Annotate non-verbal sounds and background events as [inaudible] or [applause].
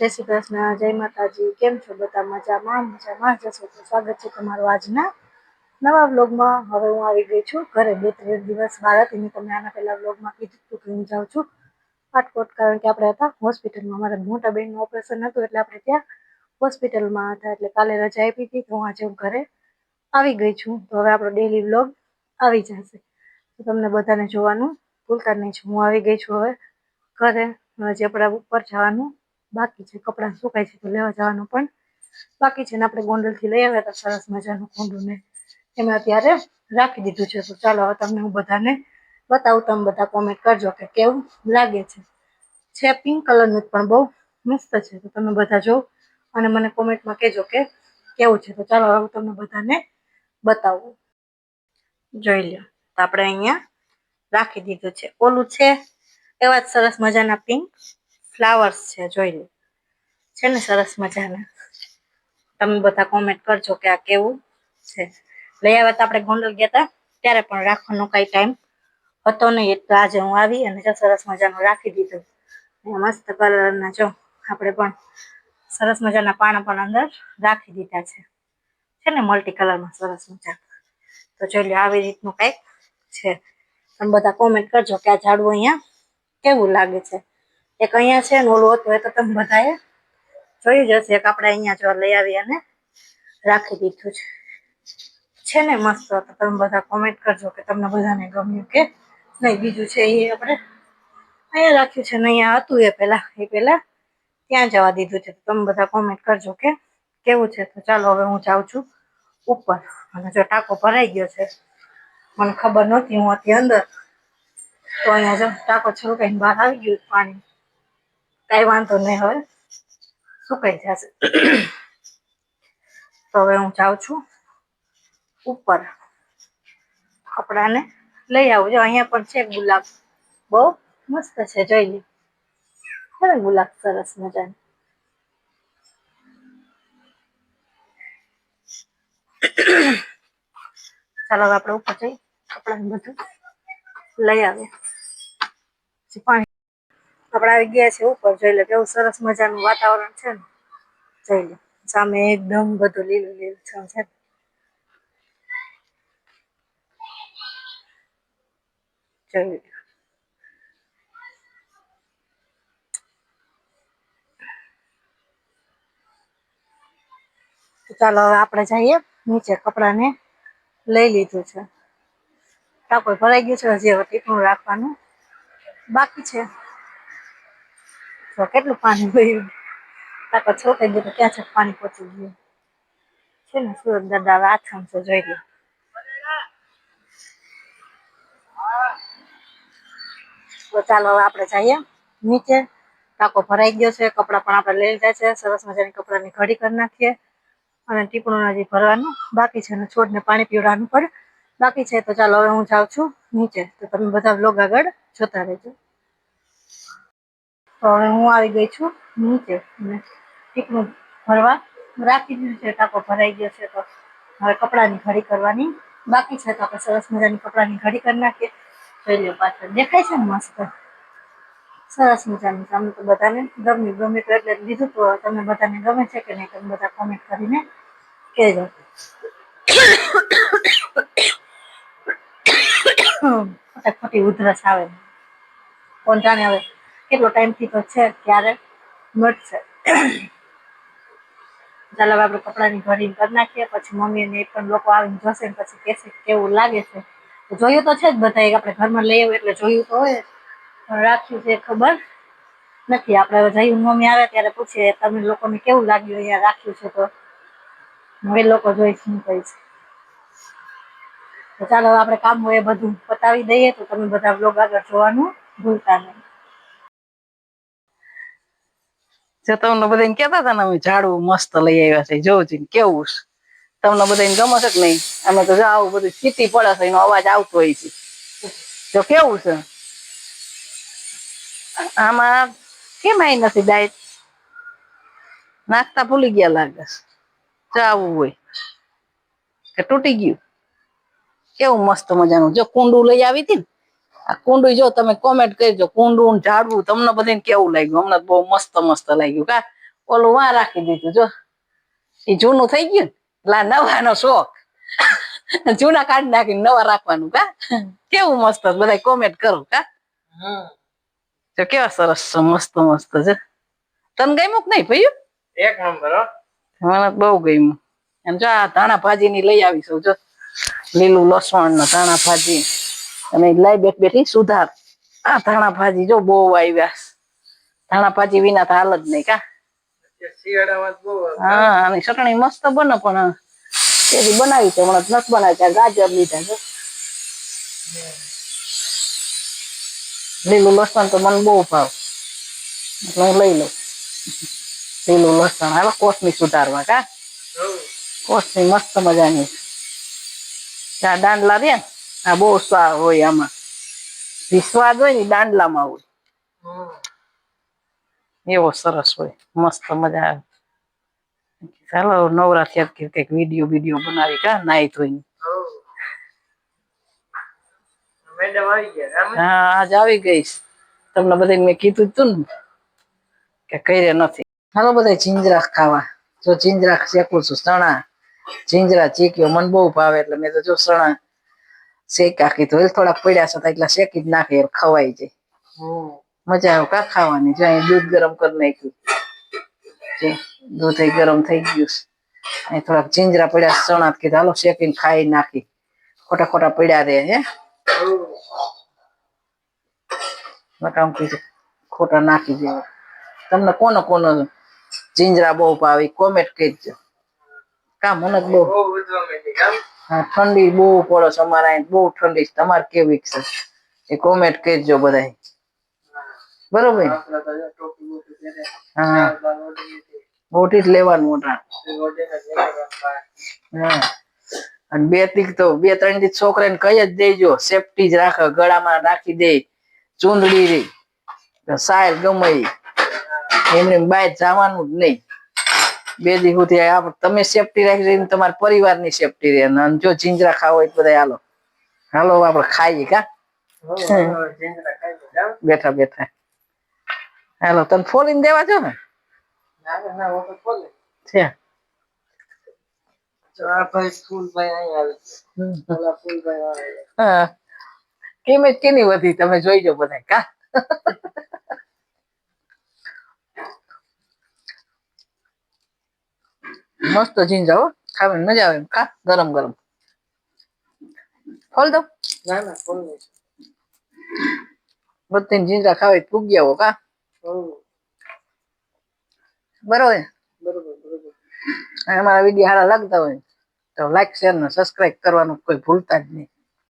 જય શ્રી કૃષ્ણ, જય માતાજી. કેમ છો બધા મજામાં? મજામાં? જશો તો સ્વાગત છે તમારું આજના નવા વ્લોગમાં. હવે હું આવી ગઈ છું ઘરે બે ત્રણ દિવસ બહાર હતી મેં તમને આના પહેલા વ્લોગમાં કીધું હતું કે હું જાઉં છું પાટકોટ કારણ કે આપણે હતા હોસ્પિટલમાં. મારા મોટા બેનનું ઓપરેશન હતું એટલે આપણે ત્યાં હોસ્પિટલમાં હતા. એટલે કાલે રજા આપી હતી તો હું આજે હું ઘરે આવી ગઈ છું. તો હવે આપણો ડેલી વ્લોગ આવી જશે. તો તમને બધાને જોવાનું ભૂલતા નહીં છું. હું આવી ગઈ છું હવે ઘરે. હજી ઉપર જવાનું બાકી છે કપડાં સુકાય છે તો લેવા જવાનું પણ. બાકી છે ને આપણે ગોંડલથી લઈ આવ્યા હતા સરસ મજાનું કુંડું ને એમાં અત્યારે રાખી દીધું છે. તો ચાલો હવે તમને હું બધાને બતાવું, તમે બધા કોમેન્ટ કરજો કે કેવું લાગે છે. છે પિંક કલરનું પણ બહુ મસ્ત છે. તો તમે બધા જો અને મને કોમેન્ટમાં કહેજો કે કેવું છે. તો ચાલો હવે તમને બધાને બતાવું. જોઈ લો તો આપણે અહીંયા રાખી દીધું છે. ઓલું છે એવા જ સરસ મજાના પિંક ફ્લાવર્સ છે, જોઈ લો. છે ને સરસ મજાના. તમે બધા કોમેન્ટ કરજો કે આ કેવું છે. લઈ આવ્યા તો આપણે ગોંડલ ગયા હતા, ત્યારે પણ રાખવાનો કાંઈ ટાઈમ હતો નહીં. એટલે આજે હું આવી અને જો સરસ મજાનું રાખી દીધું. મસ્ત કલરના જો આપણે પણ સરસ મજાના પાણા પણ અંદર રાખી દીધા છે. છે ને મલ્ટી કલરમાં સરસ મજા. તો જોઈ લો આવી રીતનું કંઈક છે. તમે બધા કોમેન્ટ કરજો કે આ ઝાડવું અહીંયા કેવું લાગે છે. એક અહીંયા છે ને ઓલું હતું, એ તો તમે બધાએ જોયું જ હશે. એક આપણે અહીંયા જો લઈ આવી અને રાખી દીધું છે. છે ને મસ્ત, તો તમે બધા કોમેન્ટ કરજો કે તમને બધાને ગમ્યું કે નહીં. બીજું છે એ આપણે અહીંયા રાખ્યું છે ને અહીંયા હતું એ પહેલા, એ પહેલાં ત્યાં જવા દીધું છે. તમે બધા કોમેન્ટ કરજો કે કેવું છે. તો ચાલો હવે હું જાઉં છું ઉપર. અને જો ટાંકો ભરાઈ ગયો છે, મને ખબર નહોતી હું હતી અંદર. તો અહીંયા જો ટાંકો છલકાઈને બહાર આવી ગયું પાણી. કાંઈ વાંધો નહીં હવે. સુકાઈ જશે? તો હવે હું જાઉં છું ઉપર. કપડાને લઈ આવું. જો અહીંયા પણ છે ગુલાબ. બહુ મસ્ત છે, જોઈ લે. છે ગુલાબ સરસ મજાની. ચાલો હવે આપણે ઉપર જઈ કપડાને બધું લઈ આવીએ. પાણી આપણે ગયા છે ઉપર, જોઈ લે કેવું સરસ મજાનું વાતાવરણ છે ને. જોઈ લે, સામે એકદમ બધું લીલું લીલું છે ચાલો હવે આપણે જઈએ નીચે કપડાને લઈ લીધું છે. ટાંકો ભરાઈ ગયું છે, હજી હવે ટીપણું રાખવાનું બાકી છે. તો કેટલું પાણી ભર્યું? છોકાઈ કઈ તો ક્યાં છે પાણી પહોંચી ગયું? છે ને, સુરત દાદા આથમ છે, જોઈ લે. તો ચાલો હવે આપણે જઈએ નીચે. ટાંકો ભરાઈ ગયો છે, કપડાં પણ આપણે લઈ લીધા છે. સરસ મજાની કપડાની ઘડી કરી નાખીએ. અને ટીપણું હજી ભરવાનું બાકી છે અને છોડને પાણી પીવડાવવાનું પણ બાકી છે તો ચાલો હવે હું જાઉં છું નીચે. તો તમે બધા બ્લોગ આગળ જોતા રહેજો. તો હવે હું આવી ગઈ છું નીચે. ટીકનું ભરવા રાખી દીધું છે. ટાંકો ભરાઈ ગયો છે તો હવે કપડાની ઘડી કરવાની બાકી છે તો આપણે સરસ મજાની કપડાની ઘડી કરી નાખીએ. જોઈ લો પાછળ. દેખાય છે ને મસ્ત? સરસ મજાનું તમને તો બધાને ગમ્યું ગમે તો એટલે લીધું તો તમને બધાને ગમે છે કે નહીં તમે બધા કોમેન્ટ કરીને કહેજો. [coughs] ખોટી ઉધરસ આવે. કોણ જાણે હવે કેટલો ટાઈમથી તો છે, ક્યારે? મળશે ચાલો હવે આપણે કપડાની ઘડી કરી નાખીએ, પછી મમ્મી અને એ પણ લોકો આવીને જોશે ને પછી કહેશે કેવું લાગે છે. જોયું તો છે જ બધા આપણે ઘરમાં લઈ આવ્યું એટલે જોયું તો હોય પણ રાખ્યું છે ખબર નથી. આપણે જયું મમ્મી આવે ત્યારે પૂછીએ, તમે લોકોને કેવું લાગ્યું અહીંયા રાખ્યું છે તો? હવે લોકો જોઈ શું કહે છે. ચાલો આપણે કામ હોય બધું પતાવી દઈએ તો તમે બધા બ્લોગ આગળ જોવાનું ભૂલતા નહીં. જો તમને બધાને કેતા હતા ને અમે ઝાડવું મસ્ત લઈ આવ્યા છે છે કેવું છે. તમને બધાને ગમે છે કે નહીં? અમે તો જાવ બધું સીટી પડે છે, એનો અવાજ આવતો હોય છે. જો કેવું છે? આમાં કેમ આવી નથી ડાયટ નાખતા ભૂલી ગયા લાગે છે. જો હોય કે તૂટી ગયું. કેવું મસ્ત મજાનું. જો કુંડું લઈ આવી હતી ને આ કુંડું જો તમે કોમેન્ટ કરજો કુંડું ઝાડવું તમને બધાને કેવું લાગ્યું? હમણાં બહુ મસ્ત મસ્ત લાગ્યું. કા? ઓલું વાં રાખી દીધું જો. એ જૂનું થઈ ગયું એટલે નવાનો શોખ. જૂના કાઢી નાખીને નવા રાખવાનું કા? કેવું મસ્ત બધા કોમેન્ટ કરું કા? જો કેવા સરસ છે મસ્ત મસ્ત છે. તને ગમ્યું કે નહીં ભાઈ એક નંબર મને બહુ ગમ્યું. એમ જો આ ધાણા ભાજી ની લઈ આવીશું જો. લીલું લસણ ને ધાણા ભાજી. અને લાઈ બેઠ બેઠી સુધાર. આ ધાણા ભાજી જો બહુ આવ્યા. ધાણા ભાજી વિના તો હાલ જ નહીં કા. હા અને ચટણી મસ્ત બને પણ તેથી બનાવી છે હમણાં નથી બનાવી ગાજર લીધા છે. લીલું લસણ તો મને બહુ ભાવ. એટલે હું લઈ લઉં. લીલું લસણ. હાલો કોથમી સુધારવા કા. કોસમી કોથમી મસ્ત મજાની ત્યાં દાંડલા રે આ બહુ સ્વાદ હોય આમાં. વિસ્વાદ સ્વાદ હોય ને દાંડલામાં હોય. એવો સરસ હોય. મસ્ત મજા આવે. ચાલો નવરાત્રી કંઈક કંઈક વીડિયો વીડિયો બનાવી કા નાઈ રામે? હા. આજ આવી ગઈશ તમને બધાને મેં કીધું હતું તું ને કે કઈ નથી. હાલો બધા જીંજરા ખાવા. જો જીંજરા શેકું છું સણા જીંજરા ચીક્યો. મને બહુ ભાવે એટલે મેં તો જો ચણા શેકા કીધું થોડાક પડ્યા છે એટલા શેકી જ નાખે ખવાઈ જાય. મજા આવે કા ખાવાની જો અહીં દૂધ ગરમ કરી નાખ્યું. દૂધ ગરમ થઈ ગયું છે. અહીં થોડાક જીંજરા પડ્યા ચણા કીધું હાલો શેકીને ખાઈ નાખી. ખોટા ખોટા પડ્યા રે હે. કામ કીધું ખોટા નાખી દેવા. તમને કોનો કોનો જીંજરા બહુ ભાવે કોમેન્ટ કરજો કામ મને બહુ હા, ઠંડી બહુ પડે છે અમારે બહુ ઠંડી છે તમારે કેવી છે એ કોમેન્ટ કરજો બધા બરોબર. હા. મોટી જ લેવાનું. હા અને બે તીક તો બે ત્રણ દી છોકરાને કહી જ દેજો સેફટી જ રાખે ગળામાં રાખી દે ચૂંદડી સાયલ ગમે. એમને બાય જવાનું જ નહીં બે દી સુધી તમે સેફટી રાખી દઈને તમારા પરિવારની સેફટી રહે. અને જો જીંજરા ખાવ હોય તો બધા હાલો. હાલો આપણે ખાઈએ કા? બેઠા બેઠા. હાલો, તને ફોલીને દેવા છો. ને કિંમત કેની વધી? તમે જોઈજો બધા કા? મસ્ત જીંજા હો ખાવાની મજા આવે ખા ગરમ ગરમ. ફોલ દો ના ના ફૂલ નહીં. બધી જીંજા ખાવા પૂગ્યા હો કા બરોબર? બરોબર બરોબર. અમારા વીડિયો સારા લાગતા હોય તો લાઈક શેર ને સબસ્ક્રાઇબ કરવાનું કોઈ ભૂલતા જ નહીં.